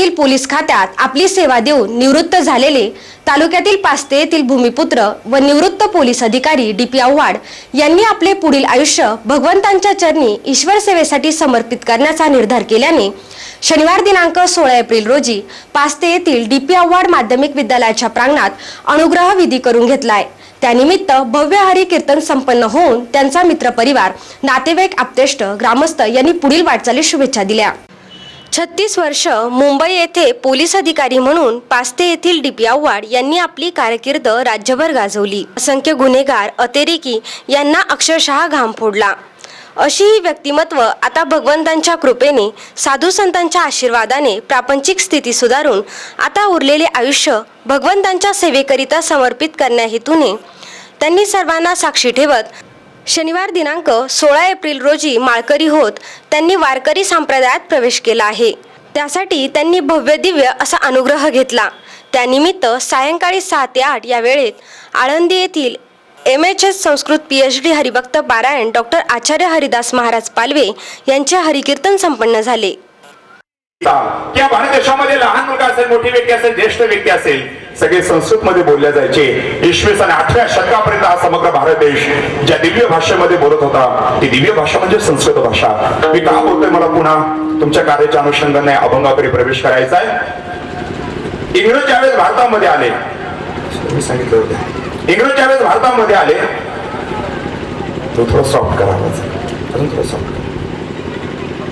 येथील पोलीस खात्यात आपली सेवा देऊन निवृत्त झालेले तालुक्यातील पास्ते येथील भूमिपुत्र व निवृत्त पोलीस अधिकारी डी पी आव्हाड यांनी आपले पुढील आयुष्य भगवंतांच्या चरणी ईश्वर सेवेसाठी समर्पित करण्याचा निर्धार केल्याने शनिवार दिनांक सोळा एप्रिल रोजी पास्ते येथील डी पी आव्हाड माध्यमिक विद्यालयाच्या प्रांगणात अनुग्रह विधी करून घेतलाय. त्यानिमित्त भव्य हरी कीर्तन संपन्न होऊन त्यांचा मित्रपरिवार नातेवाईक आप्तेष्ट ग्रामस्थ यांनी पुढील वाटचाली शुभेच्छा दिल्या. छत्तीस वर्ष मुंबई येथे पोलीस अधिकारी म्हणून पास्ते येथील डीपी आव्हाड यांनी आपली कारकीर्द राज्यभर गाजवली. असंख्य गुन्हेगार अतिरेकी यांना अक्षरशः घाम फोडला. अशी ही व्यक्तिमत्व आता भगवंतांच्या कृपेने साधू संतांच्या आशीर्वादाने प्रापंचिक स्थिती सुधारून आता उरलेले आयुष्य भगवंतांच्या सेवेकरिता समर्पित करण्या हेतूने त्यांनी सर्वांना साक्षी ठेवत शनिवार दिनांक सोळा एप्रिल रोजी माळकरी होत त्यांनी वारकरी संप्रदायात प्रवेश केला आहे. त्यासाठी त्यांनी भव्य दिव्य असा अनुग्रह घेतला. त्यानिमित्त सायंकाळी सहा ते आठ या वेळेत आळंदी येथील M H S Sanskrit P H D हरिभक्त पारायण डॉक्टर आचार्य हरिदास महाराज पालवे यांचे हरिकीर्तन संपन्न झाले. किंवा भारत देशामध्ये लहान मुलगा असेल मोठी व्यक्ती असेल ज्येष्ठ व्यक्ती असेल सगळे संस्कृत मध्ये बोलले जायचे. इसवी सन आठव्या शतकापर्यंत हा समग्र भारत देश ज्या दिव्य भाषेमध्ये बोलत होता ती दिव्य भाषा म्हणजे संस्कृत भाषा. मी का बोलतोय मला पुन्हा? तुमच्या कार्याच्या अनुषंगाने अभंगाकडे प्रवेश करायचा आहे. इंग्रज ज्यावेळेस भारतामध्ये आले मी सांगितलं होतं इंग्रज ज्यावेळेस भारतामध्ये आले तो थोडं सॉफ्ट करावा अजून थोडं सॉफ्ट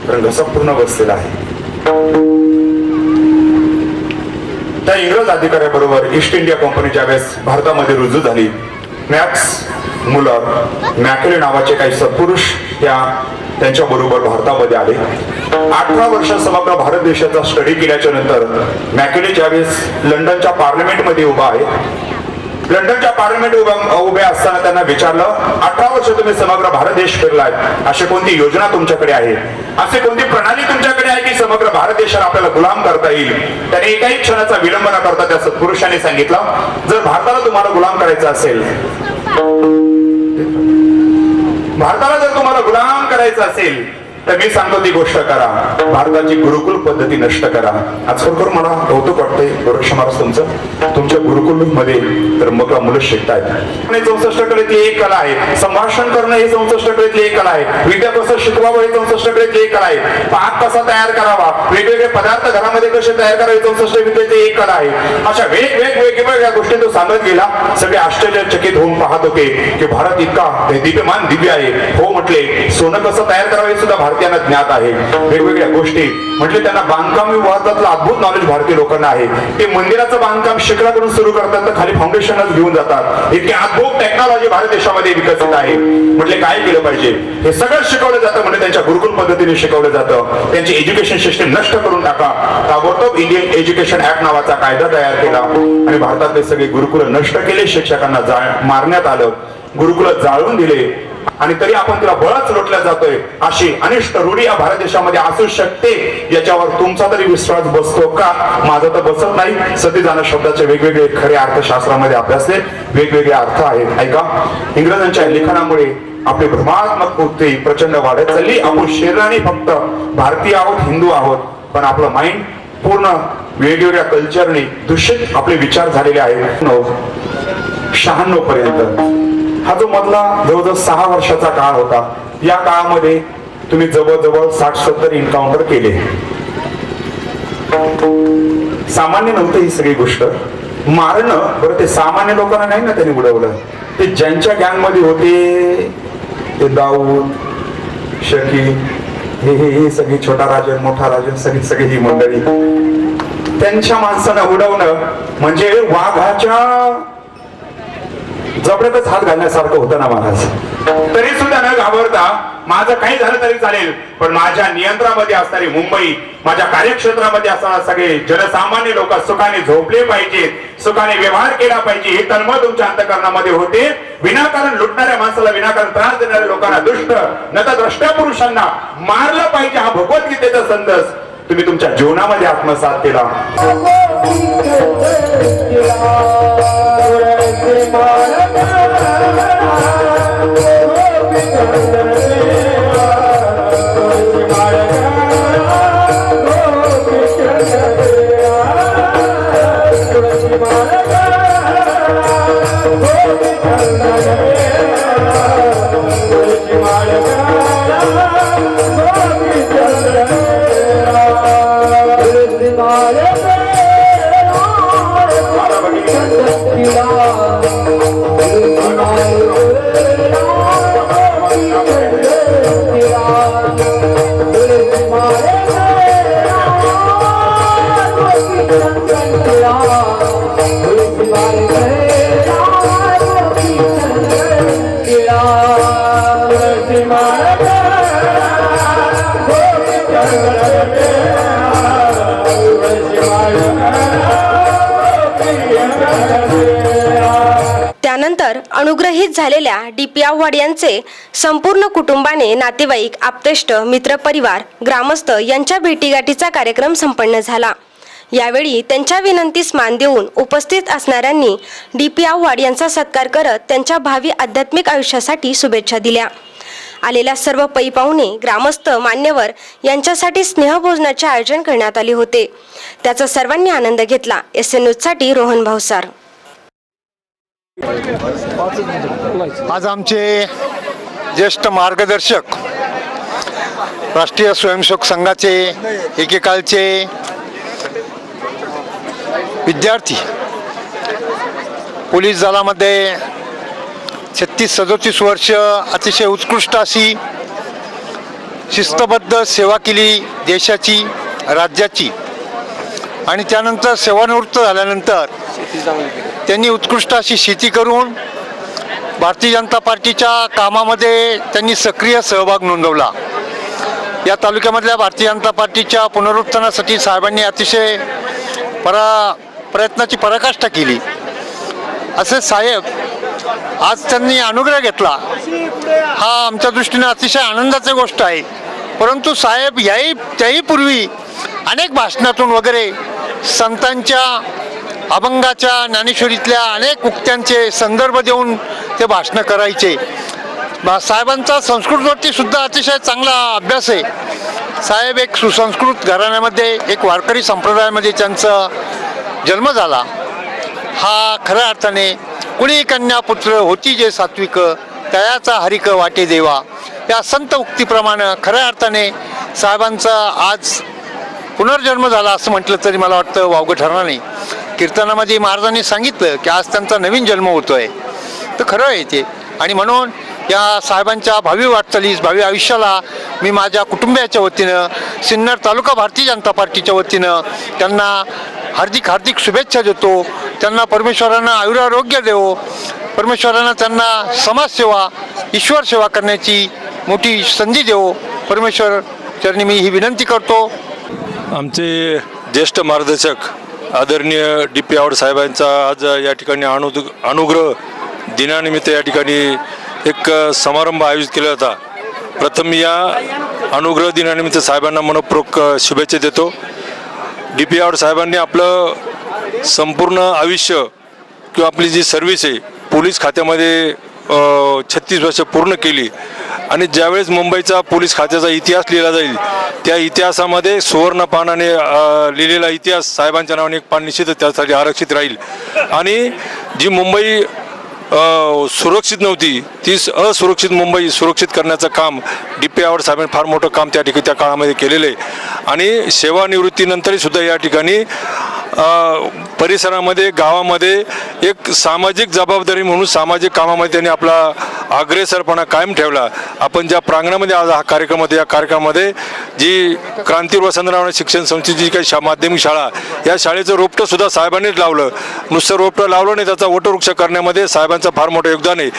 कारण घसा पूर्ण बसलेला आहे. त्या इंग्रज अधिकाऱ्याबरोबर ईस्ट इंडिया कंपनीच्या वेळेस भारतामध्ये रुजू झाली मॅक्स मुलर मॅकेले नावाचे काही सत्पुरुष या त्यांच्या बरोबर भारतामध्ये आले. अठरा वर्ष समग्र भारत देशाचा स्टडी केल्याच्यानंतर मॅकेले ज्यावेळेस लंडनच्या पार्लमेंटमध्ये उभा आहे लंडनच्या पार्लमेंट उभे असताना त्यांना विचारलं अठरा वर्ष तुम्ही समग्र भारत देश फिरलाय अशी कोणती योजना तुमच्याकडे आहे? अशी कोणती प्रणाली तुमच्याकडे आहे की समग्र भारत देशाला आपल्याला गुलाम करता येईल? त्याने एकाही क्षणाचा विलंब न करता त्या सत्पुरुषाने सांगितलं जर भारताला तुम्हाला गुलाम करायचं असेल भारताला जर तुम्हाला गुलाम करायचं असेल तर मी सांगतो ती गोष्ट करा. भारताची गुरुकुल पद्धती नष्ट करा. आज खरोखर मला कौतुक वाटते गोरक्ष महाराज तुमचं. तुमच्या गुरुकुलमध्ये तर मग मुलं शिकतायत. आणि चौसष्ट कलेतली एक कला आहे. संभाषण करणं हे चौसष्ट कलेतली एक कला आहे. विद्या शिकवावं हे चौसष्ट कलेतली एक कला आहे. पाक कसा तयार करावा? वेगवेगळे पदार्थ घरामध्ये कसे तयार करावे चौसष्ट विद्येची एक कला आहे. अशा वेगवेगळ्या वेगवेगळ्या गोष्टी तो सांगत गेला. सगळे आश्चर्यचकित होऊन पाहत होते की भारत इतका दिव्यमान दिव्य आहे. हो म्हटले सोनं कसं तयार करावं हे सुद्धा भारतीयांना ज्ञात आहे. वेगवेगळ्या गोष्टी. म्हणजे त्यांना बांधकाम विभागातलं अद्भुत नॉलेज भारतीय लोकांना आहे. ते मंदिराचं बांधकाम शिखराकडून सुरू करतात तर खाली फाउंडेशनच घेऊन जातात. इतकी अद्भुत टेक्नॉलॉजी भारत देशामध्ये विकसित आहे. म्हटले काय केलं पाहिजे? हे सगळं शिकवलं जातं म्हणजे त्यांच्या गुरुकुल पद्धतीने शिकवलं जातं. त्यांची एज्युकेशन सिस्टम नष्ट करून टाका. ताबडतोब इंडियन एज्युकेशन ऍक्ट नावाचा कायदा तयार केला. आणि भारतातले सगळे गुरुकुल नष्ट केले. शिक्षकांना मारण्यात आलं. गुरुकुल जाळून दिले. आणि तरी आपण तिला बळच लोटल्या जातोय अशी अनिष्ट रूढी या भारत देशामध्ये असू शकते. याच्यावर तुमचा तरी विश्वास बसतो का? माझा तर बसत नाही. सती जाणं शब्दाचे वेगवेगळे खरे अर्थशास्त्रामध्ये अभ्यासले वेगवेगळे अर्थ आहेत. ऐका. इंग्रजांच्या लिखाणामुळे आपली भ्रमात्मक वृत्ती प्रचंड वाढत चालली. आपण शरीराने फक्त भारतीय आहोत हिंदू आहोत. पण आपलं माइंड पूर्ण वेगवेगळ्या कल्चरने दूषित आपले विचार झालेले आहेत. शहाण्णव पर्यंत. हा जो मधला जवळजवळ सहा वर्षाचा काळ होता या काळामध्ये तुम्ही जवळजवळ साठ सत्तर एन्काउंटर केले. सामान्य नव्हतं ही सगळी गोष्ट. मारणं बरं ते सामान्य लोकांना नाही ना त्यांनी उडवलं. ते ज्यांच्या गँगमध्ये होते ते दाऊद शकील हे हे हे सगळी छोटा राजन मोठा राजन सगळी सगळी ही मंडळी. त्यांच्या माणसानं उडवणं म्हणजे वाघाच्या जबड्यातच हात घालण्यासारखं होतं ना महाराज. तरी सुद्धा न घाबरता माझं काही झालं तरी चालेल पण माझ्या नियंत्रणामध्ये असणारी मुंबई माझ्या कार्यक्षेत्रामध्ये असणारे सगळे जनसामान्य लोक सुखाने झोपले पाहिजेत सुखाने व्यवहार केला पाहिजे हे तन्मय तुमच्या अंतकरणामध्ये होते. विनाकारण लुटणाऱ्या माणसाला विनाकारण त्रास देणाऱ्या लोकांना दुष्ट न तर द्रष्ट्या पुरुषांना मारलं पाहिजे हा भगवद्गीतेचा संदेश. तुम्ही तुमच्या जीवनामध्ये आत्मसात केला. வாழ்க तर अनुग्रहित झालेल्या डी पी आव्हाड यांचे संपूर्ण कुटुंबाने नातेवाईक आप्तेष्ट मित्रपरिवार ग्रामस्थ यांच्या भेटीगाठीचा कार्यक्रम संपन्न झाला. यावेळी त्यांच्या विनंतीस मान देऊन उपस्थित असणाऱ्यांनी डी पी आव्हाड यांचा सत्कार करत त्यांच्या भावी आध्यात्मिक आयुष्यासाठी शुभेच्छा दिल्या. आलेल्या सर्व पै पाहुणे ग्रामस्थ मान्यवर यांच्यासाठी स्नेहभोजनाचे आयोजन करण्यात आले होते. त्याचा सर्वांनी आनंद घेतला. एस एन न्यूजसाठी रोहन भावसार आज आमचे ज्येष्ठ मार्गदर्शक राष्ट्रीय स्वयंसेवक संघाचे एकेकाळचे विद्यार्थी पोलीस दलामध्ये छत्तीस सदोतीस वर्ष अतिशय उत्कृष्ट अशी शिस्तबद्ध सेवा केली देशाची राज्याची. आणि त्यानंतर सेवानिवृत्त झाल्यानंतर त्यांनी उत्कृष्ट अशी शेती करून भारतीय जनता पार्टीच्या कामामध्ये त्यांनी सक्रिय सहभाग नोंदवला. या तालुक्यामधल्या भारतीय जनता पार्टीच्या पुनरुत्थानासाठी साहेबांनी अतिशय परा प्रयत्नाची पराकाष्ठा केली. असे साहेब आज त्यांनी अनुग्रह घेतला. हा आमच्या दृष्टीने अतिशय आनंदाची गोष्ट आहे. परंतु साहेब याही त्याही पूर्वी अनेक भाषणातून वगैरे संतांच्या अभंगाच्या ज्ञानेश्वरीतल्या अनेक उक्त्यांचे संदर्भ देऊन ते भाषणं करायचे. बा- साहेबांचा संस्कृतवरती सुद्धा अतिशय चांगला अभ्यास आहे. साहेब एक सुसंस्कृत घराण्यामध्ये एक वारकरी संप्रदायामध्ये त्यांचा जन्म झाला. हा खऱ्या अर्थाने कुणी कन्या पुत्र होती जे सात्विक तयाचा हरिक वाटे देवा. या संत उक्तीप्रमाणे खऱ्या अर्थाने साहेबांचा आज पुनर्जन्म झाला असं म्हटलं तरी मला वाटतं वावगं ठरणार नाही. कीर्तनामध्ये महाराजांनी सांगितलं की आज त्यांचा नवीन जन्म होतोय. तर खरं आहे ते. आणि म्हणून या साहेबांच्या भावी वाटचालीस भावी आयुष्याला मी माझ्या कुटुंबियाच्या वतीनं सिन्नर तालुका भारतीय जनता पार्टीच्या वतीनं त्यांना हार्दिक हार्दिक शुभेच्छा देतो. त्यांना परमेश्वरांना आयुरारोग्य देवो. परमेश्वरांना त्यांना समाजसेवा ईश्वर सेवा करण्याची मोठी संधी देवो. परमेश्वर चरणी मी ही विनंती करतो. आमचे ज्येष्ठ मार्गदर्शक आदरणीय डी पी आवड साहेबांचा आज या ठिकाणी अनु अनुग्रह दिनानिमित्त या ठिकाणी एक समारंभ आयोजित केला होता प्रथम या अनुग्रह दिनानिमित्त साहेबांना मनपूर्वक शुभेच्छा देतो. डी पी आवड साहेबांनी आपलं संपूर्ण आयुष्य किंवा आपली जी सर्व्हिस आहे पोलीस खात्यामध्ये छत्तीस वर्ष पूर्ण केली. आणि ज्यावेळेस मुंबईचा पोलीस खात्याचा इतिहास लिहिला जाईल त्या इतिहासामध्ये सुवर्ण पानाने लिहिलेला इतिहास साहेबांच्या नावाने एक पान निश्चित त्यासाठी आरक्षित राहील. आणि जी मुंबई सुरक्षित नव्हती ती स- असुरक्षित मुंबई सुरक्षित करण्याचं काम डी पी आवड साहेबांनी फार मोठं काम त्या ठिकाणी त्या काळामध्ये केलेलं आहे. आणि सेवानिवृत्तीनंतरही सुद्धा या ठिकाणी परिसरामध्ये गावामध्ये एक सामाजिक जबाबदारी म्हणून सामाजिक कामामध्ये त्यांनी आपला अग्रेसरपणा कायम ठेवला. आपण ज्या प्रांगणामध्ये आज हा कार्यक्रम होता या कार्यक्रमामध्ये जी क्रांतीवीर वसंतराव शिक्षण संस्थेची जी काही शा माध्यमिक शाळा या शाळेचं रोपटं सुद्धा साहेबांनीच लावलं. नुसतं रोपटं लावलं नाही त्याचा वटवृक्ष करण्यामध्ये साहेबांचं फार मोठं योगदान आहे.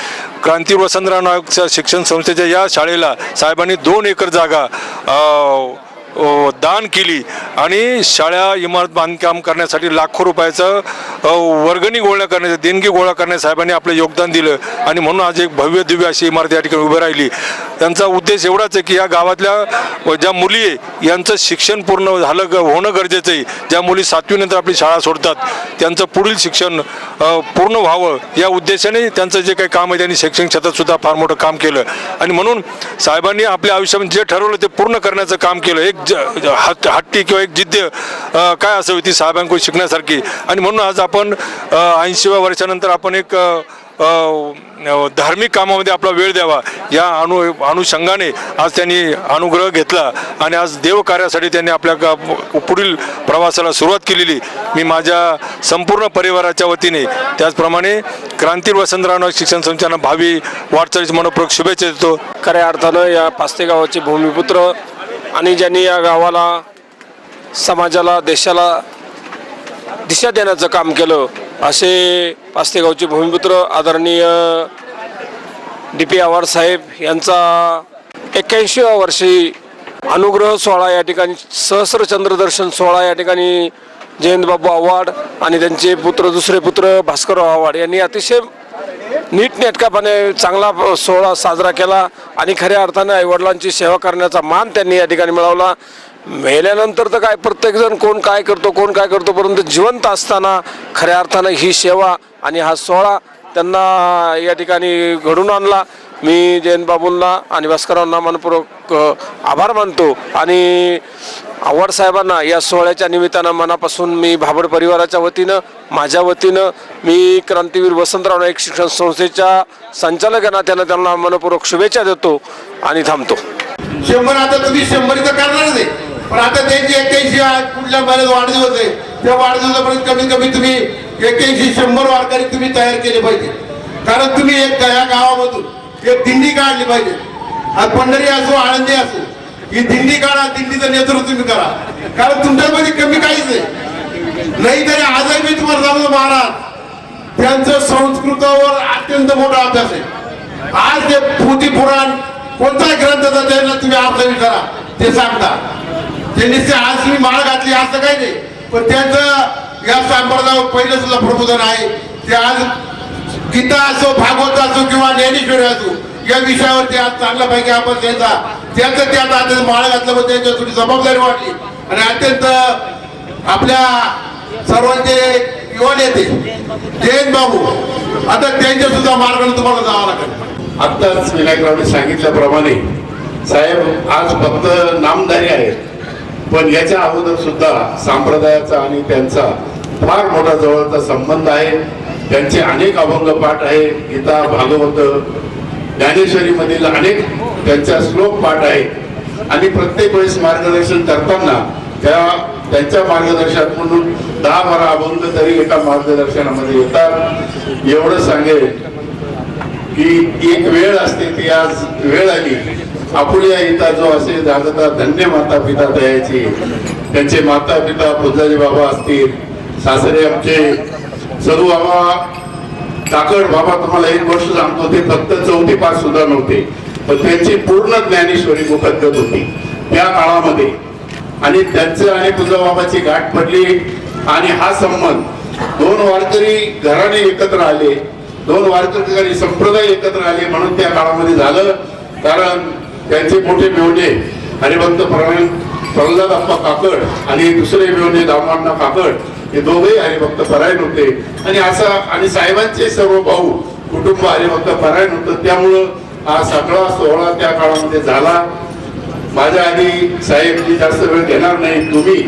क्रांती वसंतराव शिक्षण संस्थेच्या या शाळेला साहेबांनी दोन एकर जागा दान केली आणि शाळा इमारत बांधकाम करण्यासाठी लाखो रुपयाचं वर्गणी गोळा करण्याचं देणगी गोळा करण्यास साहेबांनी आपलं योगदान दिलं. आणि म्हणून आज एक भव्य दिव्य अशी इमारत या ठिकाणी उभी राहिली. त्यांचा उद्देश एवढाच आहे की या गावातल्या ज्या मुली आहे यांचं शिक्षण पूर्ण झालं ग- होणं गरजेचं आहे. ज्या मुली सातवीनंतर आपली शाळा सोडतात त्यांचं पुढील शिक्षण पूर्ण व्हावं या उद्देशाने त्यांचं जे काही काम आहे त्यांनी शैक्षणिक क्षेत्रातसुद्धा फार मोठं काम केलं. आणि म्हणून साहेबांनी आपल्या आयुष्यामध्ये जे ठरवलं ते पूर्ण करण्याचं काम केलं. एक हट हट्टी किंवा एक जिद्द काय असावी ती साहेबांकडून शिकण्यासारखी. आणि म्हणून आज आपण ऐंशीव्या वर्षानंतर आपण एक धार्मिक कामामध्ये आपला वेळ द्यावा. या अनु अनुषंगाने आज त्यांनी अनुग्रह घेतला आणि आज देवकार्यासाठी त्यांनी आपल्या पुढील प्रवासाला सुरुवात केलेली. मी माझ्या संपूर्ण परिवाराच्या वतीने त्याचप्रमाणे क्रांती वसंतराव शिक्षण संस्थांना भावी वाटचालीस मनपूर्वक शुभेच्छा देतो. खऱ्या अर्थानं या पास्ते गावाचे भूमिपुत्र आणि ज्यांनी या गावाला समाजाला देशाला दिशा देण्याचं काम केलं असे पास्तेगावचे भूमिपुत्र आदरणीय डी पी आव्हाड साहेब यांचा एक्क्याऐंशीव्या वर्षी अनुग्रह सोहळा या ठिकाणी सहस्र चंद्रदर्शन सोहळा या ठिकाणी जयंतबाबू आव्हाड आणि त्यांचे पुत्र दुसरे पुत्र भास्करराव आव्हाड यांनी अतिशय नीटनेटकापणे चांगला सोहळा साजरा केला आणि खऱ्या अर्थानं आईवडिलांची सेवा करण्याचा मान त्यांनी या ठिकाणी मिळवला. मेल्यानंतर तर काय प्रत्येकजण कोण काय करतो कोण काय करतो परंतु जिवंत असताना खऱ्या अर्थानं ही सेवा आणि हा सोहळा त्यांना या ठिकाणी घडून आणला. मी जयंत बाबूंना आणि भास्करांना मनपूर्वक आभार मानतो आणि आव्हाड साहेबांना या सोहळ्याच्या निमित्तानं मनापासून मी भाबड परिवाराच्या वतीनं माझ्या वतीनं मी क्रांतीवीर वसंतराव नाईक शिक्षण संस्थेच्या संचालक या नात्यानं त्यांना मनपूर्वक शुभेच्छा देतो आणि थांबतो. शंभर आता तुम्ही शंभरीचं करणारच आहे. पण आता त्यांची एक्क्याऐंशी आहे, पुढल्या महिन्यात वाढदिवस आहे. त्या वाढदिवसापर्यंत कमीत कमी तुम्ही एक्क्याऐंशी शंभर वारकरी तुम्ही तयार केले पाहिजे. कारण तुम्ही एक या गावामधून एक दिंडी काढली पाहिजे. आज पंढरी असो आळंदी असो ही दिंडी काढा दिंडीचं नेतृत्व तुम्ही करा. कारण तुमच्यामध्ये कमी काहीच आहे नाही. तरी आजही मी तुम्हाला सांगतो महाराज त्यांचं संस्कृतावर अत्यंत मोठा अभ्यास आहे. आज ते पोथी पुराण कोणता ग्रंथाचा त्यांना तुम्ही अर्थ विचारा ते सांगता. त्यांनी आज तुम्ही माळ घातली असं काही नाही. पण त्यांचं या संप्रदायावर पहिलं सुद्धा प्रबोधन आहे. ते आज गीता असो भागवत असो किंवा ज्ञानेश्वरी असो या विषयावर ते आज चांगल्यापैकी आपण त्यांचा त्याचं त्यात आता माळ घातल्यामुळे त्यांच्या थोडी जबाबदारी वाढली. आणि अत्यंत आपल्या सर्वांचे युवा नेते जयंत बाबू आता त्यांच्या सुद्धा मार्गाने तुम्हाला जावं लागेल. आत्ताच विनायकरावने सांगितल्याप्रमाणे साहेब आज फक्त नामधारी आहेत. पण याच्या अगोदर सुद्धा संप्रदायाचा आणि त्यांचा फार मोठा जवळचा संबंध आहे. त्यांचे अनेक अभंग पाठ आहे. गीता भागवत ज्ञानेश्वरी मधील अनेक त्यांचा श्लोक पाठ आहे. आणि प्रत्येक वेळेस मार्गदर्शन करताना त्या त्यांच्या मार्गदर्शनात म्हणून दहा बारा अभंग तरी एका मार्गदर्शनामध्ये येतात. एवढं सांगेल की एक वेळ असते ती आज वेळ आली. आपुल्या इता जो असे जागता धन्य माता पिता दयाची. त्यांचे माता पिता पुजारी बाबा असतील सासरे आमचे. सदू बाबा काकड बाबा तुम्हाला एक गोष्ट सांगतो ते फक्त चौथी पाच सुद्धा नव्हते. पण त्यांची पूर्ण ज्ञानेश्वरी मुखद्गत होती. त्या काळामध्ये आणि त्यांचं आणि तुळजाबाबाची गाठ पडली आणि हा संबंध. दोन वारकरी घराने एकत्र आले. दोन वारकरी संप्रदाय एकत्र आले म्हणून त्या काळामध्ये झालं. कारण त्यांचे मोठे मेवणे हरिभक्त प्रवीण प्रल्हाद अप्पा काकड आणि दुसरे मेवणे दामांना काकड हे दोघेही हरिभक्त परायण होते. आणि असा आणि साहेबांचे सर्व भाऊ कुटुंब हरिभक्त परायण होतं. त्यामुळं हा सगळा सोहळा त्या काळामध्ये झाला. माझ्या आधी साहेब मी जास्त वेळ घेणार नाही तुम्ही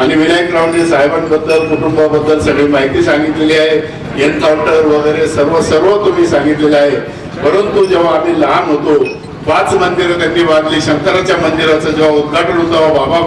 आणि विनायक रावणे साहेबांबद्दल कुटुंबाबद्दल सगळी माहिती सांगितलेली आहे. एन्काउंटर वगैरे सर्व सर्व तुम्ही सांगितलेलं आहे. परंतु जेव्हा आम्ही लहान होतो पाच मंदिरं त्यांनी बांधली शंकराच्या मंदिराचं जेव्हा उद्घाटन होतं तेव्हा बाबा